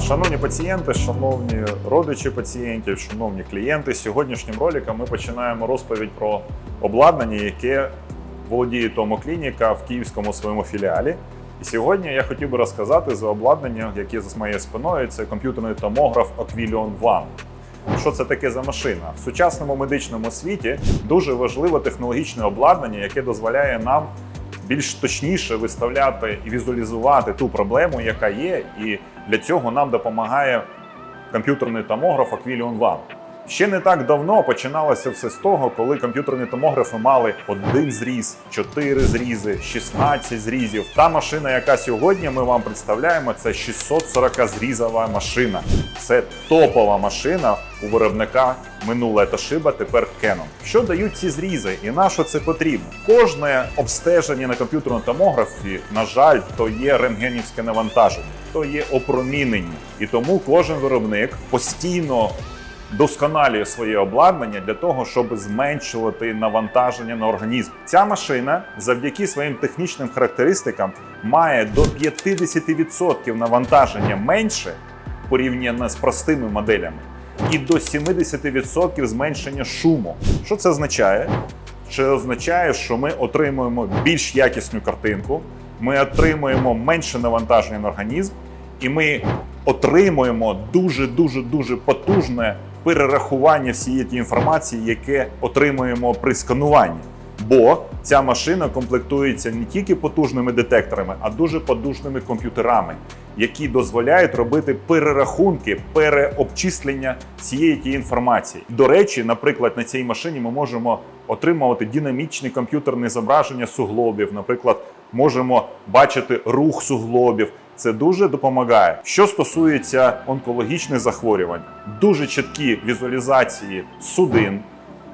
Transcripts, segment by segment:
Шановні пацієнти, шановні родичі пацієнтів, шановні клієнти, сьогоднішнім роликом ми починаємо розповідь про обладнання, яке володіє Томоклініка в київському своєму філіалі. І сьогодні я хотів би розказати за обладнання, яке за моєю спиною, це комп'ютерний томограф Aquilion One. Що це таке за машина? В сучасному медичному світі дуже важливе технологічне обладнання, яке дозволяє нам більш точніше виставляти і візуалізувати ту проблему, яка є, і для цього нам допомагає комп'ютерний томограф Aquilion One. Ще не так давно починалося все з того, коли комп'ютерні томографи мали один зріз, чотири зрізи, 16 зрізів. Та машина, яка сьогодні ми вам представляємо, це 640 зрізова машина. Це топова машина у виробника минула Toshiba, тепер Canon. Що дають ці зрізи і на що це потрібно? Кожне обстеження на комп'ютерному томографі, на жаль, то є рентгенівське навантаження, то є опромінення. І тому кожен виробник постійно досконалює своє обладнання для того, щоб зменшувати навантаження на організм. Ця машина завдяки своїм технічним характеристикам має до 50% навантаження менше порівняно з простими моделями, і до 70% зменшення шуму. Що це означає? Це означає, що ми отримуємо більш якісну картинку, ми отримуємо менше навантаження на організм, і ми отримуємо дуже дуже дуже потужне перерахування всієї тієї інформації, яке отримуємо при скануванні. Бо ця машина комплектується не тільки потужними детекторами, а дуже потужними комп'ютерами, які дозволяють робити перерахунки, переобчислення цієї тієї інформації. До речі, наприклад, на цій машині ми можемо отримувати динамічне комп'ютерне зображення суглобів. Наприклад, можемо бачити рух суглобів. Це дуже допомагає. Що стосується онкологічних захворювань, дуже чіткі візуалізації судин,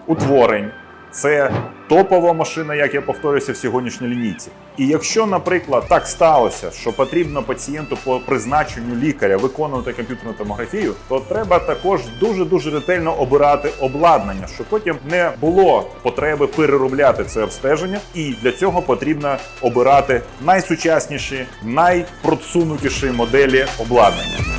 утворень. Це топова машина, як я повторюся в сьогоднішній лінійці. І якщо, наприклад, так сталося, що потрібно пацієнту по призначенню лікаря виконувати комп'ютерну томографію, то треба також дуже дуже ретельно обирати обладнання, щоб потім не було потреби переробляти це обстеження. І для цього потрібно обирати найсучасніші, найпросунутіші моделі обладнання.